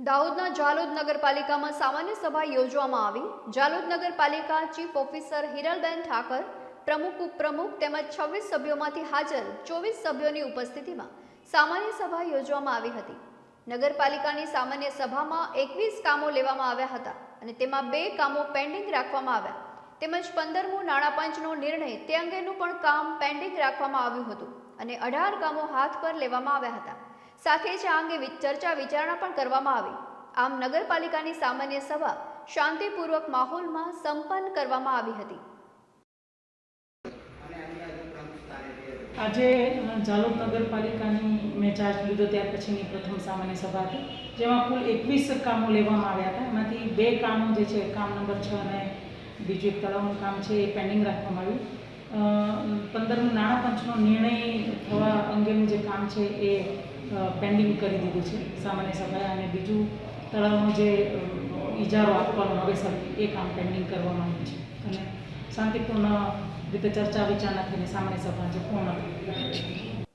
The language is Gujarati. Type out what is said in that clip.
દાહોદના જાલોદ નગરપાલિકામાં સામાન્ય સભા યોજવામાં આવી. જાલોદ નગરપાલિકા ચીફ ઓફિસર હિરલબેન ઠાકર, પ્રમુખ ઉપપ્રમુખ તેમજ છવ્વીસ સભ્યોમાંથી હાજર ચોવીસ સભ્યોની ઉપસ્થિતિમાં સામાન્ય સભા યોજવામાં આવી હતી. નગરપાલિકાની સામાન્ય સભામાં એકવીસ કામો લેવામાં આવ્યા હતા અને તેમાં બે કામો પેન્ડિંગ રાખવામાં આવ્યા. તેમજ પંદરમું નાણાં પંચનો નિર્ણય તે અંગેનું પણ કામ પેન્ડિંગ રાખવામાં આવ્યું હતું અને અઢાર કામો હાથ પર લેવામાં આવ્યા હતા. સાથે જ આ અંગે ચર્ચા વિચારણા પણ કરવામાં આવી. આમ નગરપાલિકાની સામાન્ય સભા શાંતિપૂર્વક માહોલમાં સંપન્ન કરવામાં આવી હતી. આજે જાલોદ નગરપાલિકાની મેં ચાર્જ લીધો ત્યાર પછીની પ્રથમ સામાન્ય સભા હતી, જેમાં કુલ એકવીસ કામો લેવામાં આવ્યા હતા. એમાંથી બે કામો જે છે, કામ નંબર છ અને બીજું એક તળાવનું કામ છે, એ પેન્ડિંગ રાખવામાં આવ્યું. પંદરમું નાણાં પંચનો નિર્ણય અંગેનું જે કામ છે એ પેન્ડિંગ કરી દીધું છે, સામાન્ય સભાએ. અને બીજું, તળાવનો જે ઇજારો આપવાનો નવેસર એ કામ પેન્ડિંગ કરવામાં આવ્યું છે. અને શાંતિપૂર્ણ રીતે ચર્ચા વિચારણા થઈને સામાન્ય સભા જે પૂર્ણ